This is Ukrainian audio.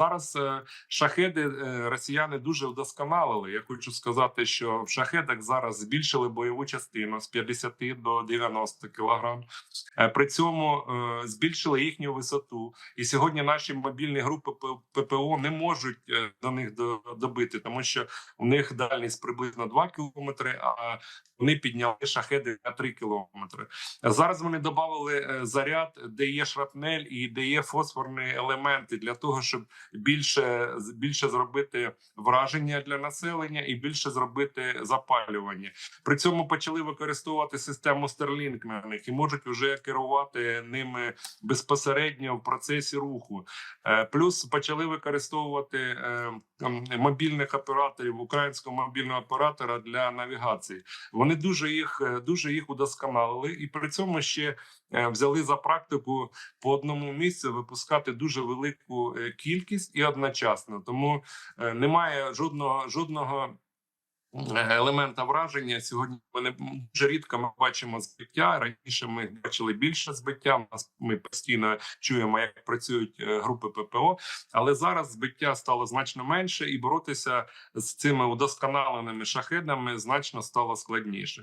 Зараз е, шахеди е, росіяни дуже вдосконалили. Я хочу сказати, що в шахедах зараз збільшили бойову частину з 50 до 90 кілограм. Е, При цьому збільшили їхню висоту. І сьогодні наші мобільні групи ППО не можуть до них до- добити, тому що у них дальність приблизно 2 кілометри, а вони підняли шахеди на 3 кілометри. Зараз вони додали заряд, де є шрапнель і де є фосфорні елементи для того, щоб більше більше зробити враження для населення і більше зробити запалювання. При цьому почали використовувати систему Starlink на них і можуть вже керувати ними безпосередньо в процесі руху. Е, Плюс почали використовувати е, мобільних операторів українського мобільного оператора для навігації. Вони дуже їх е, дуже їх удосконалили, і при цьому ще взяли за практику по одному місцю випускати дуже велику е, кількість і одночасно. Тому е, немає жодного жодного. е, Елемента враження сьогодні ми не дуже рідко ми бачимо збиття. Раніше ми бачили більше збиття. Нас ми постійно чуємо, як працюють е, групи ППО, але зараз збиття стало значно менше, і боротися з цими удосконаленими шахедами значно стало складніше.